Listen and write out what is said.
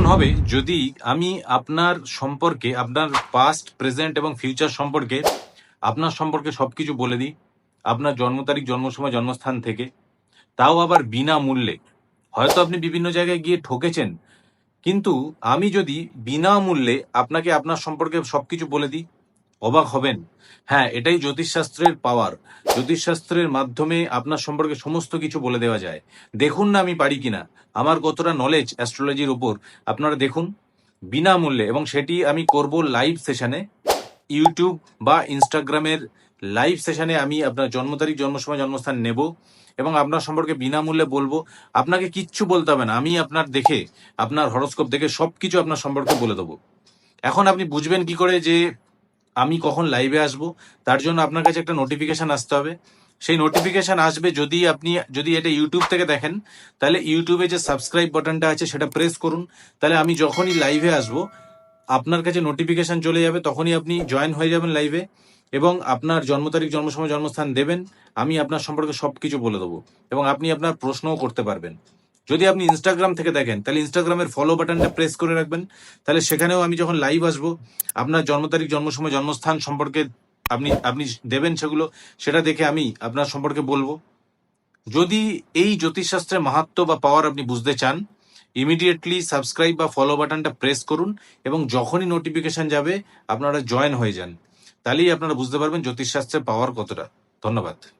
কেমন হবে যদি আমি আপনার সম্পর্কে, আপনার পাস্ট প্রেজেন্ট এবং ফিউচার সম্পর্কে, আপনার সম্পর্কে সব কিছু বলে দিই। আপনার জন্ম তারিখ জন্ম সময় জন্মস্থান থেকে। তাও আবার বিনা মূল্যে হয়তো আপনি বিভিন্ন জায়গায় গিয়ে ঠকেছেন, কিন্তু আমি যদি বিনামূল্যে আপনাকে আপনার সম্পর্কে সব কিছু বলে দিই অবাক হবেন। হ্যাঁ এটাই জ্যোতিষশাস্ত্রের পাওয়ার জ্যোতিষশাস্ত্রের মাধ্যমে আপনার সম্পর্কে সমস্ত কিছু বলে দেওয়া যায়। দেখুন না আমি পারি কিনা। আমার কতটা নলেজ অ্যাস্ট্রোলজির উপর। আপনারা দেখুন বিনামূল্যে এবং সেটি আমি করব লাইভ সেশনে ইউটিউব বা ইনস্টাগ্রামের লাইভ সেশনে আমি আপনার জন্ম তারিখ, জন্ম সময়, জন্মস্থান নেব এবং আপনার সম্পর্কে বিনামূল্যে বলব। আপনাকে কিচ্ছু বলতে হবে না। আমি আপনার দেখে, আপনার হরস্কোপ দেখে সব কিছু আপনার সম্পর্কে বলে দেবো। এখন আপনি বুঝবেন কি করে যে আমি কখন লাইভে আসব, তার জন্য আপনার কাছে একটা নোটিফিকেশন আসতে হবে। সেই নোটিফিকেশন আসবে যদি আপনি, যদি এটা ইউটিউব থেকে দেখেন, তাহলে ইউটিউবে যে সাবস্ক্রাইব বাটনটা আছে সেটা প্রেস করুন। তাহলে আমি যখনই লাইভে আসব, আপনার কাছে নোটিফিকেশন চলে যাবে, তখনই আপনি জয়েন হয়ে যাবেন লাইভে এবং আপনার জন্ম তারিখ, জন্ম সময়, জন্মস্থান দেবেন। আমি আপনার সম্পর্কে সব কিছু বলে দেবো এবং আপনি আপনার প্রশ্নও করতে পারবেন। যদি আপনি ইনস্টাগ্রাম থেকে দেখেন, তাহলে ইনস্টাগ্রামের ফলো বাটনটা প্রেস করে রাখবেন। তাহলে সেখানেও আমি যখন লাইভ আসব, আপনার জন্ম তারিখ, জন্ম সময়, জন্মস্থান সম্পর্কে আপনি আপনি দেবেন সেগুলো, সেটা দেখে আমি আপনার সম্পর্কে বলব। যদি এই জ্যোতিষশাস্ত্রের মাহাত্ম বা পাওয়ার আপনি বুঝতে চান ইমিডিয়েটলি সাবস্ক্রাইব বা ফলো বাটনটা প্রেস করুন এবং যখনই নোটিফিকেশন যাবে, আপনারা জয়েন হয়ে যান। তাহলেই আপনারা বুঝতে পারবেন জ্যোতিষশাস্ত্রের পাওয়ার কতটা। ধন্যবাদ।